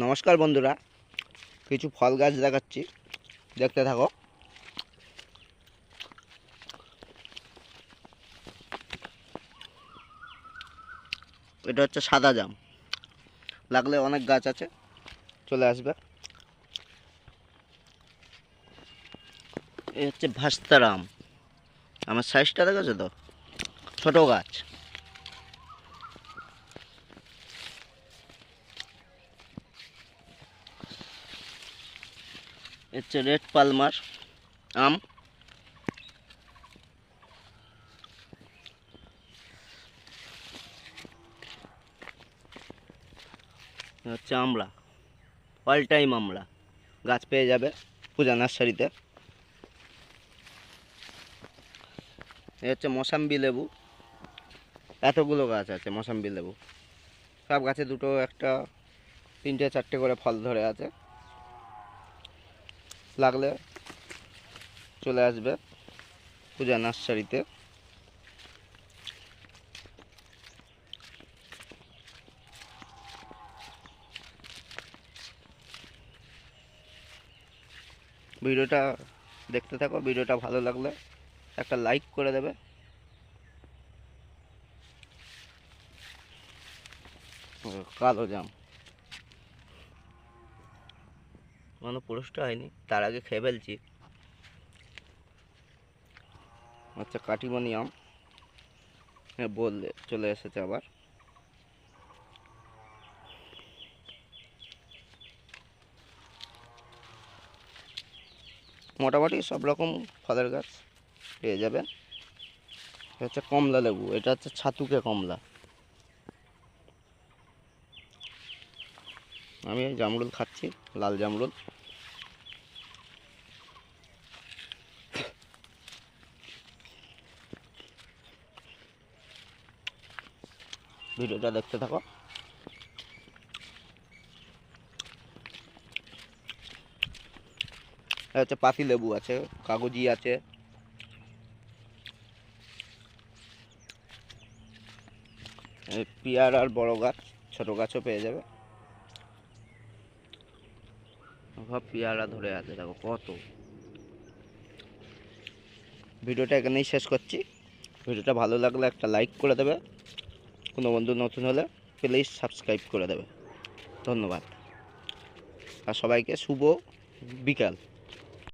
নমস্কার বন্ধুরা, কিছু ফল গাছ দেখাচ্ছি, দেখতে থাকো। এটা হচ্ছে সাদা জাম, লাগলে অনেক গাছ আছে, চলে আসবে। এই হচ্ছে ভাস্তারাম, আমার সাইজটা দেখেছ তো? ছোট গাছ। হচ্ছে রেড পালমার আম। হচ্ছে আমড়া অল টাইম আমড়া। গাছ পেয়ে যাবে পূজা নার্সারিতে। এ হচ্ছে মসাম্বি লেবু। এতগুলো গাছ আছে মসাম্বি লেবু। সব গাছে দুটো, একটা, তিনটে, চারটে করে ফল ধরে আছে। লাগলে চলে আসবে পূজা নার্সারিতে। ভিডিওটা দেখতে থাকো, ভিডিওটা ভালো লাগলে একটা লাইক করে দেবে। কালো জাম। এখনও পুরুষটা হয়নি, তার আগে খেয়ে ফেলছি। আচ্ছা কাটিমনি আম। হ্যাঁ বললে চলে এসেছে আবার। মোটামুটি সব রকম ফলের গাছ পেয়ে যাবেন। এটা হচ্ছে কমলা লেবু, এটা হচ্ছে ছাতুকে কমলা। আমি জামরুল খাচ্ছি, লাল জামরুল। ভিডিওটা দেখতে থাকো। হচ্ছে পাতি লেবু আছে, কাগজি আছে। এই পেয়ারার বড় গাছ, ছোট গাছও পেয়ে যাবে। সব পেয়ারা ধরে আছে, দেখো কত। ভিডিওটা এখানেই শেষ করছি। ভিডিওটা ভালো লাগলে একটা লাইক করে দেবে। কোনো বন্ধু নতুন হলে প্লিজ সাবস্ক্রাইব করে দেবে। ধন্যবাদ। আর সবাইকে শুভ বিকাল।